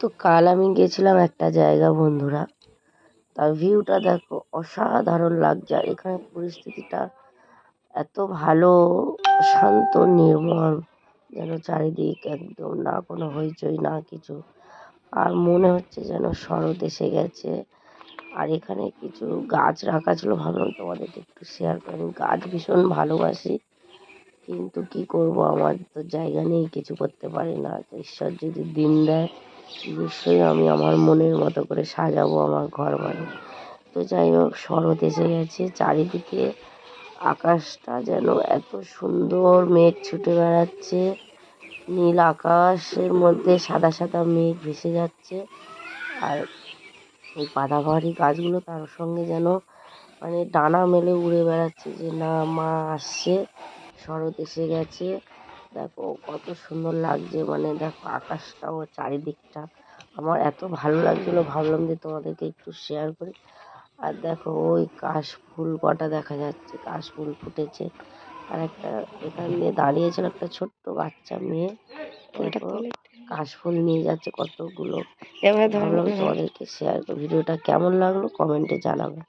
তো কাল আমি গেছিলাম একটা জায়গা, বন্ধুরা। তার ভিউটা দেখো, অসাধারণ লাগছে। আর এখানে পরিস্থিতিটা এত ভালো, শান্ত, নির্মল, যেন চারিদিক একদম না কোনো হইচই, না কিছু। আর মনে হচ্ছে যেন শরৎ এসে গেছে। আর এখানে কিছু গাছ রাখা ছিল, ভাবলাম তোমাদেরকে একটু শেয়ার করি গাছ ভীষণ ভালোবাসি, কিন্তু কি করব? আমার তো জায়গা নেই, কিছু করতে পারি না। ঈশ্বর যদি দিন দেয় নিশ্চয়ই আমি আমার মনের মতো করে সাজাবো আমার ঘর বাড়ি। তো যাই হোক, শরৎ এসে গেছে। চারিদিকে আকাশটা যেন এত সুন্দর মেঘ ছুটে বেড়াচ্ছে। নীল আকাশের মধ্যে সাদা সাদা মেঘ ভেসে যাচ্ছে। আর এই পাতাবাহারি গাছগুলো তার সঙ্গে যেন মানে ডানা মেলে উড়ে বেড়াচ্ছে যে, না, মা আসছে। শরৎ এসে গেছে। দেখো কত সুন্দর লাগছে। মানে দেখো আকাশটাও চারিদিকটা আমার এত ভালো লাগছিল। ভাবলাম যে তোমাদেরকে একটু শেয়ার করি। আর দেখো ওই কাশ ফুল কটা দেখা যাচ্ছে। কাশ ফুল ফুটেছে। আর একটা এখান দিয়ে দাঁড়িয়েছিল একটা ছোট্ট বাচ্চা মেয়ে। দেখো কাশ ফুল নিয়ে যাচ্ছে কতগুলো। ভাবলাম তোমাদেরকে শেয়ার করি। ভিডিওটা কেমন লাগল? কমেন্টে জানাবে।